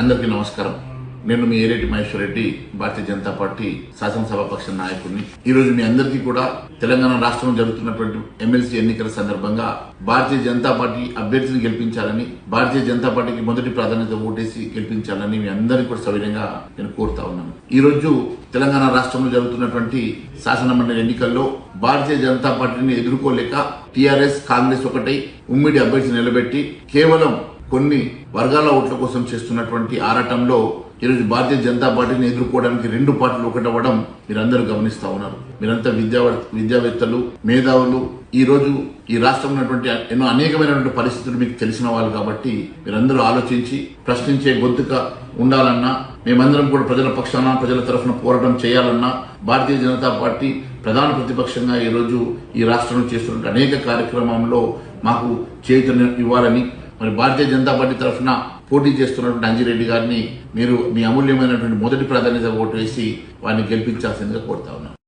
అందరికీ నమస్కారం. నేను మీ ఏరేటి మహేశ్వర్ రెడ్డి భారతీయ జనతా పార్టీ శాసనసభాపక్ష నాయకుడిని. ఈ రోజు మీ అందరికీ కూడా తెలంగాణ రాష్ట్రంలో జరుగుతున్నటువంటి ఎమ్మెల్సీ ఎన్నికల సందర్భంగా భారతీయ జనతా పార్టీ అభ్యర్థిని గెలిపించాలని భారతీయ జనతా పార్టీకి మొదటి ప్రాధాన్యత ఓటేసి గెలిపించాలని మీ అందరికీ కూడా సవినయంగా నేను కోరుతా ఉన్నాను. ఈ రోజు తెలంగాణ రాష్ట్రంలో జరుగుతున్నటువంటి శాసనమండలి ఎన్నికల్లో భారతీయ జనతా పార్టీని ఎదుర్కోలేక టీఆర్ఎస్ కాంగ్రెస్ ఒకటై ఉమ్మిడి అభ్యర్థి నిలబెట్టి కేవలం కొన్ని వర్గాల ఓట్ల కోసం చేస్తున్నటువంటి ఆరాటంలో ఈరోజు భారతీయ జనతా పార్టీని ఎదుర్కోవడానికి రెండు పార్టీలు ఒకటవ్వడం మీరందరూ గమనిస్తా ఉన్నారు. మీరంతా విద్యా విద్యావేత్తలు మేధావులు. ఈ రోజు ఈ రాష్ట్రంలో ఉన్నటువంటి ఎన్నో అనేకమైనటువంటి పరిస్థితులు మీకు తెలిసిన వాళ్ళు కాబట్టి మీరందరూ ఆలోచించి ప్రశ్నించే గొంతుక ఉండాలన్నా మేమందరం కూడా ప్రజల పక్షాన ప్రజల తరఫున పోరాటం చేయాలన్నా భారతీయ జనతా పార్టీ ప్రధాన ప్రతిపక్షంగా ఈరోజు ఈ రాష్ట్రంలో చేస్తున్న అనేక కార్యక్రమంలో మాకు చేతులు ఇవ్వాలని మరి భారతీయ జనతా పార్టీ తరఫున పోటీ చేస్తున్నటువంటి అంజిరెడ్డి గారిని మీరు మీ అమూల్యమైనటువంటి మొదటి ప్రాధాన్యత ఓటు వేసి వారిని గెలిపించాల్సిందిగా కోరుతా ఉన్నాను